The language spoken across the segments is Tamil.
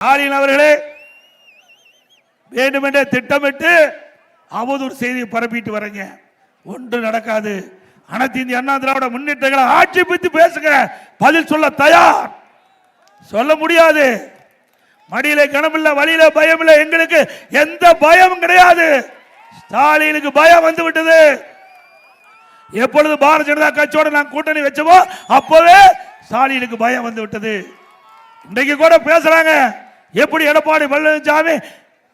ஸ்டாலின் அவர்களே வேண்டுமென்றே திட்டமிட்டு அவதூறு செய்தியை பரப்பிட்டு வரீங்க. ஒன்று நடக்காது. அனைத்து இந்திய அண்ணா திராவிட முன்னேற்றங்களை ஆட்சி பேசுங்க. பதில் சொல்ல தயார். சொல்ல முடியாது. மடியில கனமில்ல வழியில பயம் இல்லை எங்களுக்கு எந்த பயமும் கிடையாது. ஸ்டாலினுக்கு பயம் வந்து விட்டது. எப்பொழுது பாரதிய ஜனதா கட்சியோட நாங்கள் கூட்டணி வச்சோமோ அப்போவே ஸ்டாலினுக்கு பயம் வந்து விட்டது. இன்றைக்கு கூட பேசுறாங்க. எப்படி எடப்பாடி பழனிசாமி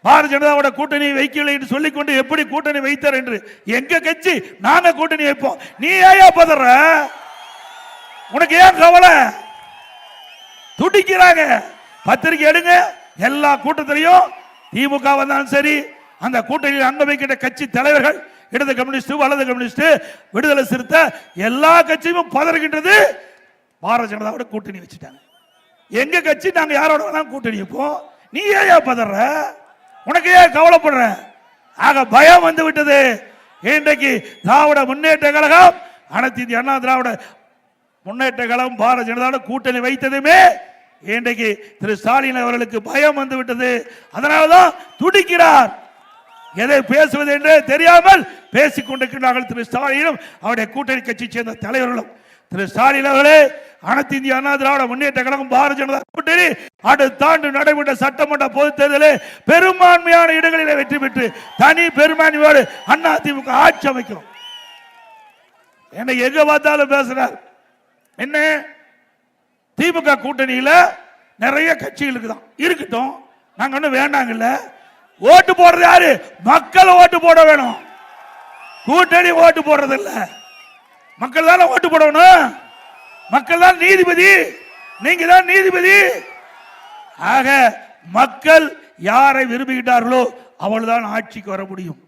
பாரதிய ஜனதாவோட கூட்டணி வைக்கலை என்று சொல்லிக்கொண்டு எப்படி கூட்டணி வைத்தார் என்று? எங்க கட்சி? நாங்க கூட்டணி வைப்போம். நீ ஏயா பதற? உனக்கு ஏன் கவலை? துடிக்கிறாங்க. பத்திரிக்கை எடுங்க. எல்லா கூட்டத்திலையும் திமுக வந்தாலும் சரி அந்த கூட்டணியில் அங்க வைக்கின்ற கட்சி தலைவர்கள் இடது கம்யூனிஸ்ட் வலது கம்யூனிஸ்ட் விடுதலை சிறுத்தை எல்லா கட்சியும் பதறுகின்றது பாரதிய ஜனதாவோட கூட்டணி வச்சுட்டாங்க. எங்க கட்சி நாங்க யாரோட வேணாலும் கூட்டணி இப்போ நீ ஏன் பதற? உனக்கு ஏன் கவலைப்படுற? ஆக பயம் வந்து விட்டது. இன்றைக்கு திராவிட முன்னேற்ற கழகம் அனைத்து இந்திய அண்ணா திராவிட முன்னேற்ற கழகம் பாரதிய ஜனதாவோட கூட்டணி வைத்ததுமே இன்றைக்கு திரு ஸ்டாலின் அவர்களுக்கு பயம் வந்து விட்டது. அதனாலதான் துடிக்கிறார். எதை பேசுவது என்றே தெரியாமல் பேசிக் கொண்டிருக்கிறார்கள் திரு ஸ்டாலினும் அவருடைய கூட்டணி கட்சியை சேர்ந்த தலைவர்களும். திரு ஸ்டாலின் அவர்களே அனைத்து இந்திய அண்ணா திராவிட முன்னேற்ற கழகம் பாரதிய ஜனதா கூட்டணி அடுத்த ஆண்டு நடைபெற்ற சட்டமன்ற பொது தேர்தலில் பெரும்பான்மையான இடங்களில் வெற்றி பெற்று தனி பெரும்பான்மையோடு அண்ணா திமுக ஆட்சி அமைக்கும். என்னை எங்க பார்த்தாலும் பேசுறார். என்ன? திமுக கூட்டணியில நிறைய கட்சிகளுக்கு தான். இருக்கட்டும் நாங்க ஒன்றும் வேண்டாங்கல்ல. ஓட்டு போடுறது யாரு? மக்கள் ஓட்டு போட வேணும். கூட்டணி ஓட்டு போடுறது இல்லை மக்கள் தானே ஓட்டு போடணும்? மக்கள் தான் நீதிபதி. நீங்க தான் நீதிபதி. ஆக மக்கள் யாரை விரும்புகின்றார்களோ அவள்தான் ஆட்சிக்கு வர முடியும்.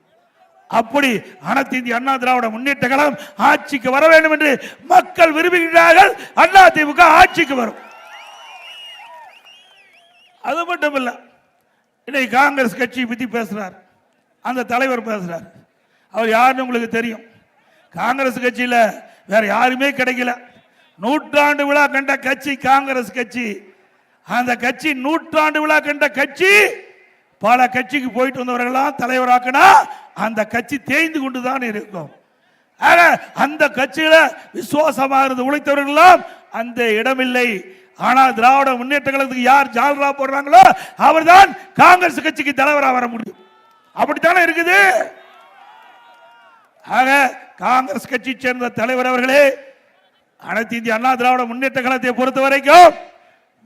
அப்படி அனைத்து இந்திய அண்ணா திராவிட முன்னேற்ற கழகம் ஆட்சிக்கு வர வேண்டும் என்று மக்கள் விரும்புகிறார்கள் அண்ணா திமுக ஆட்சிக்கு வரும். அது மட்டும் இல்ல இன்னைக்கு காங்கிரஸ் கட்சியை பத்தி பேசுறார். அந்த தலைவர் பேசுறார். அவர் யாருன்னு உங்களுக்கு தெரியும். காங்கிரஸ் கட்சியில் வேற யாருமே கிடைக்கல. நூற்றாண்டு விழா கண்ட கட்சி காங்கிரஸ் கட்சி. அந்த கட்சி நூற்றாண்டு விழா கண்ட கட்சி பல கட்சிக்கு போயிட்டு வந்தவர்களாம் தலைவராக்கினா அந்த கட்சி தேய்ந்து கொண்டு தான் இருக்கும். ஆக அந்த கட்சியில விசுவாசமாக இருந்து உழைத்தவர்களெல்லாம் அந்த இடமில்லை. ஆனால் திராவிட முன்னேற்ற கழகத்துக்கு யார் ஜால்ரா போடுறாங்களோ அவர்தான் காங்கிரஸ் கட்சிக்கு தலைவராக வர முடியும். அப்படித்தானே இருக்குது? ஆக காங்கிரஸ் கட்சி சேர்ந்த தலைவர் அவர்களே அனைத்து இந்திய அண்ணா திராவிட முன்னேற்ற கழகத்தை பொறுத்த வரைக்கும்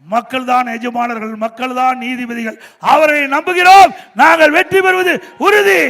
மக்கள் தான் எஜமானர்கள் மக்கள் தான் நீதிபதிகள். அவரை நம்புகிறோம். நாங்கள் வெற்றி பெறுவது உறுதி.